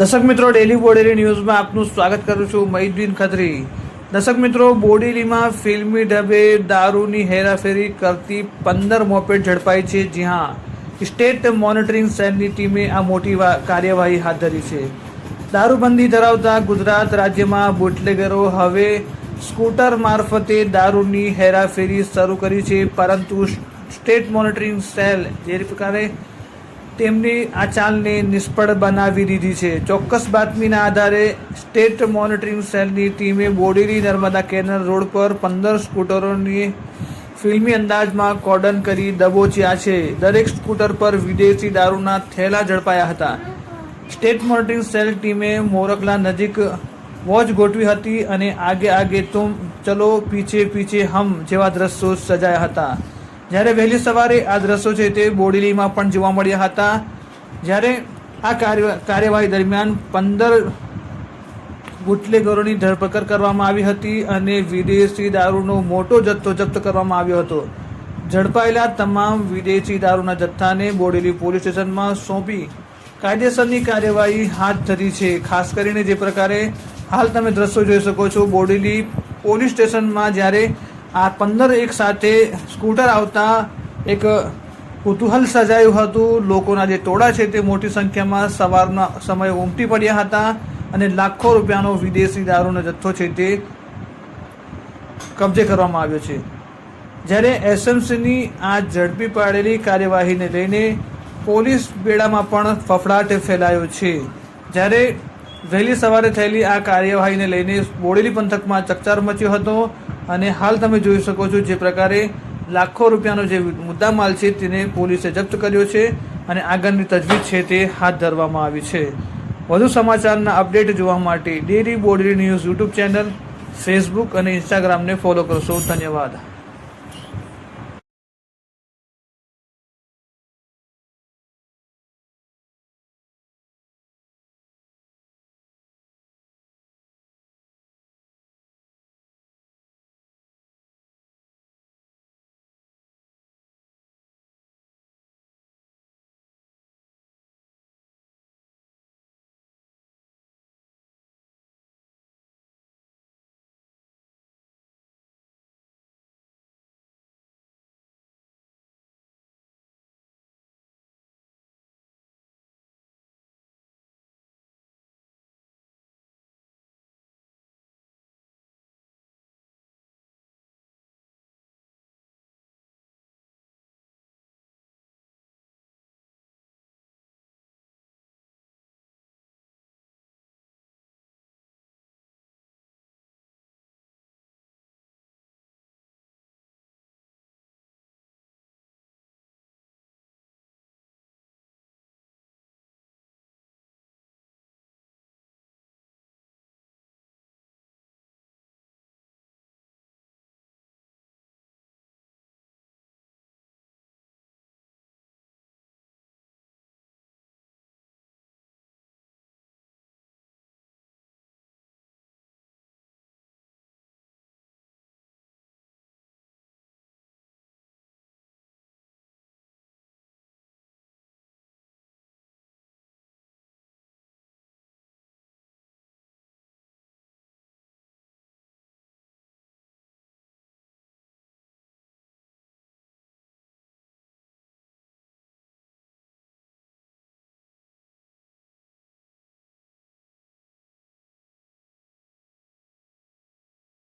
દર્શક મિત્રો ડેલી બોડેલી ન્યૂઝમાં આપનું સ્વાગત કરું છું, મહિદ્દીન ખત્રી. દર્શક મિત્રો, બોડેલીમાં ફિલ્મી ઢબે દારૂની હેરાફેરી કરતી પંદર મોપેડ ઝડપાઈ છે. જી હા, સ્ટેટ મોનિટરિંગ સેલની ટીમે આ મોટી કાર્યવાહી હાથ ધરી છે. દારૂબંધી ધરાવતા ગુજરાત રાજ્યમાં બુટલેગરો હવે સ્કૂટર મારફતે દારૂની હેરાફેરી શરૂ કરી છે, પરંતુ સ્ટેટ મોનિટરિંગ સેલ, જે પ્રકારે તેમની આ ચાલને નિષ્ફળ બનાવી દીધી છે. ચોક્કસ બાતમીના આધારે સ્ટેટ મોનિટરિંગ સેલની ટીમે બોડેલી નર્મદા કેનાલ રોડ પર પંદર સ્કૂટરોની ફિલ્મી અંદાજમાં કોર્ડન કરી દબોચ્યા છે. દરેક સ્કૂટર પર વિદેશી દારૂના થેલા ઝડપાયા હતા. સ્ટેટ મોનિટરિંગ સેલ ટીમે મોરકલા નજીક વોચ ગોઠવી હતી અને આગે આગે તુમ ચલો, પીછે પીછે હમ જેવા દ્રશ્યો સજાયા હતા. જ્યારે વહેલી સવારે આ દ્રશ્યો છે તે બોડેલીમાં પણ જોવા મળ્યા હતા. જ્યારે આ કાર્ય કાર્યવાહી દરમિયાન પંદર બુટલેગરોની ધરપકડ કરવામાં આવી હતી અને વિદેશી દારૂનો મોટો જથ્થો જપ્ત કરવામાં આવ્યો હતો. ઝડપાયેલા તમામ વિદેશી દારૂના જથ્થાને બોડેલી પોલીસ સ્ટેશનમાં સોંપી કાયદેસરની કાર્યવાહી હાથ ધરી છે. ખાસ કરીને જે પ્રકારે હાલ તમે દ્રશ્યો જોઈ શકો છો, બોડેલી પોલીસ સ્ટેશનમાં જ્યારે આ પંદર એક સાથે સ્કૂટર આવતા એક કુતૂહલ સજાયું હતું. લોકોના જે ટોળા છે તે મોટી સંખ્યામાં સવારના સમયે ઉમટી પડ્યા હતા અને લાખો રૂપિયાનો વિદેશી દારૂનો જથ્થો છે તે કબજે કરવામાં આવ્યો છે. જ્યારે એસએમસીની આ ઝડપી પાડેલી કાર્યવાહીને લઈને પોલીસ બેડામાં પણ ફફડાટ ફેલાયો છે. જ્યારે વહેલી સવારે થયેલી આ કાર્યવાહીને લઈને બોડેલી પંથકમાં ચકચાર મચ્યો હતો અને હાલ તમે જોઈ શકો છો જે પ્રકારે લાખો રૂપિયાનો જે મુદ્દામાલ છે તેને પોલીસે જપ્ત કર્યો છે અને આગળની તજવીજ છે તે હાથ ધરવામાં આવી છે. વધુ સમાચારના અપડેટ જોવા માટે dairy Bodeli news YouTube channel, Facebook અને ઇન્સ્ટાગ્રામને ફોલો કરશો. ધન્યવાદ.